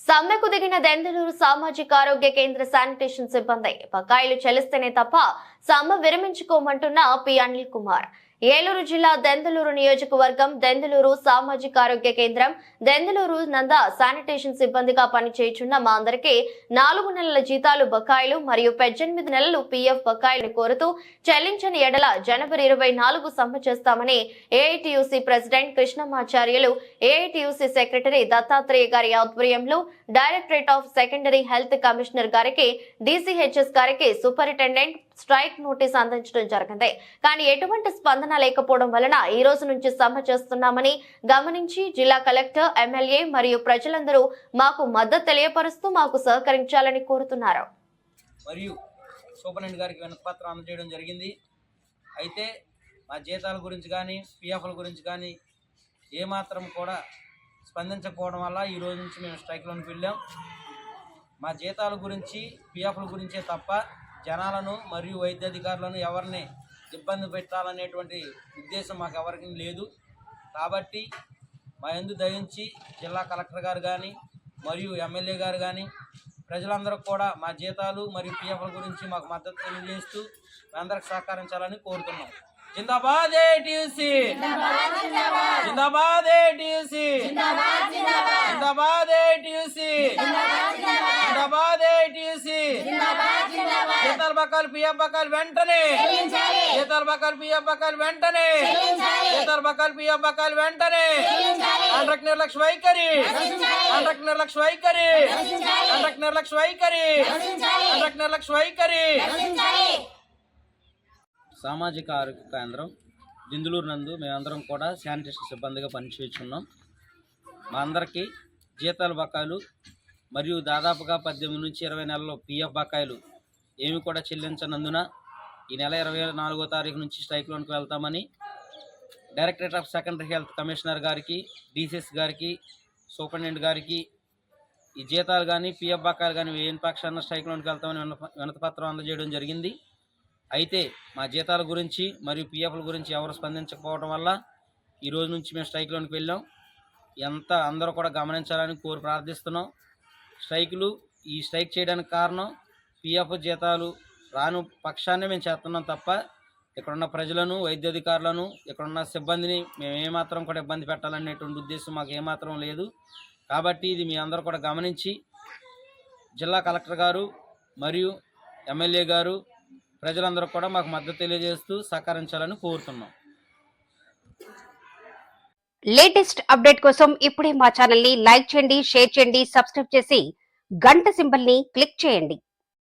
సమ్మెకు దిగిన దెందలూరు సామాజిక ఆరోగ్య కేంద్ర శానిటేషన్ సిబ్బంది బకాయిలు చెల్లిస్తేనే తప్ప సమ్మె విరమించుకోమంటున్న పి. అనిల్ కుమార్. ఏలూరు జిల్లా దెందలూరు నియోజకవర్గం దెందలూరు సామాజిక ఆరోగ్య కేంద్రం. దెందలూరు నంద శానిటేషన్ సిబ్బందిగా పనిచేయుచున్న మా అందరికీ నాలుగు నెలల జీతాలు బకాయిలు మరియు పద్దెనిమిది నెలలు పీఎఫ్ బకాయిలు కోరుతూ చెల్లించని ఎడల జనవరి ఇరవై నాలుగు సమ్మె చేస్తామని AITUC president Krishnamacharyulu AITUC secretary Dattatreya గారి ఆధ్వర్యంలో directorate of secondary health commissioner గారికి డీసీహెచ్ఎస్ గారికి సూపరింటెండెంట్ స్ట్రైక్ నోటీస్ అందించడం జరిగింది. కానీ ఎటువంటి స్పందన లేకపోవడం వలన ఈ రోజు నుంచి సమ్మె చేస్తున్నామని గమనించి జిల్లా కలెక్టర్ ఎమ్మెల్యే మరియు ప్రజలందరూ మాకు మద్దతు తెలియపరుస్తూ మాకు సహకరించాలని కోరుతున్నారు. మరియు సూపరింటెండెంట్ గారికి వినతిపత్రం అందజేయడం జరిగింది. అయితే మా జీతాల గురించి కానీ పిఎఫ్ల గురించి కానీ ఏమాత్రం కూడా స్పందించకపోవడం వల్ల ఈ రోజు నుంచి మేము స్ట్రైక్లోకి వెళ్ళాం. మా జీతాల గురించి పిఎఫ్ల గురించే తప్ప జనాలను మరియు వైద్యాధికారులను ఎవరిని ఇబ్బంది పెట్టాలనేటువంటి ఉద్దేశం మాకు ఎవరికి లేదు. కాబట్టి మా ఎందు దయించి జిల్లా కలెక్టర్ గారు కానీ మరియు ఎమ్మెల్యే గారు కానీ ప్రజలందరూ కూడా మా జీతాలు మరియు పిఎఫ్ల గురించి మాకు మద్దతు తెలియజేస్తూ అందరికి సహకరించాలని కోరుతున్నాం. జిందాబాద్ ఏటీసీ! జిందాబాద్ ఏటీసీ జిందాబాద్ ఏటీసీ జిందాబాద్ ఏటీసీ జీతాల బకాలు పిఎఫ్ బకాలు వెంటనే. జీతాల బకాలు పిఎఫ్ బకాలు వెంటనే. జీతాల బకాలు పిఎఫ్ బకాలు వెంటనే. కాంట్రాక్ట్ నిర్లక్ష్య వైఖరి. కాంట్రాక్ట్ నిర్లక్ష్య వైఖరి. కాంట్రాక్ట్ నిర్లక్ష్య వైఖరి. కాంట్రాక్ట్ నిర్లక్ష్య వైఖరి. సామాజిక ఆరోగ్య కేంద్రం దిందులూరు నందు మేమందరం కూడా శానిటేషన్ సిబ్బందిగా పనిచేస్తున్నాం. మా అందరికీ జీతాల బకాయిలు మరియు దాదాపుగా పద్దెనిమిది నుంచి ఇరవై నెలల్లో పిఎఫ్ బకాయిలు ఏమి కూడా చెల్లించనందున ఈ నెల ఇరవై నాలుగో తారీఖు నుంచి స్ట్రైక్లోనికి వెళ్తామని directorate of secondary health commissioner గారికి డీసీఎస్ గారికి సూపరింటెండెంట్ గారికి ఈ జీతాలు కానీ పిఎఫ్ బకాలు కానీ వేయని పక్షాన స్ట్రైక్లోనికి వెళ్తామని వినతపత్రం అందజేయడం జరిగింది. అయితే మా జీతాల గురించి మరియు పిఎఫ్ల గురించి ఎవరు స్పందించకపోవడం వల్ల ఈ రోజు నుంచి మేము స్ట్రైక్లోనికి వెళ్ళాం. ఎంత అందరూ కూడా గమనించాలని కోరి ప్రార్థిస్తున్నాం. స్ట్రైకులు ఈ స్ట్రైక్ చేయడానికి కారణం పిఎఫ్ జీతాలు రాను పక్షాన్ని మేము చేస్తున్నాం తప్ప ఇక్కడున్న ప్రజలను వైద్యాధికారులను ఇక్కడున్న సిబ్బందిని మేము ఏమాత్రం కూడా ఇబ్బంది పెట్టాలనేటువంటి ఉద్దేశం మాకు ఏమాత్రం లేదు. కాబట్టి ఇది మీ అందరూ కూడా గమనించి జిల్లా కలెక్టర్ గారు మరియు ఎమ్మెల్యే గారు ప్రజలందరూ కూడా మాకు మద్దతు తెలియజేస్తూ సహకరించాలని కోరుతున్నాం. లేటెస్ట్ అప్డేట్ కోసం ఇప్పుడే మా ఛానల్ని లైక్ చేయండి షేర్ చేయండి సబ్స్క్రైబ్ చేసి గంట సింబల్ని క్లిక్ చేయండి.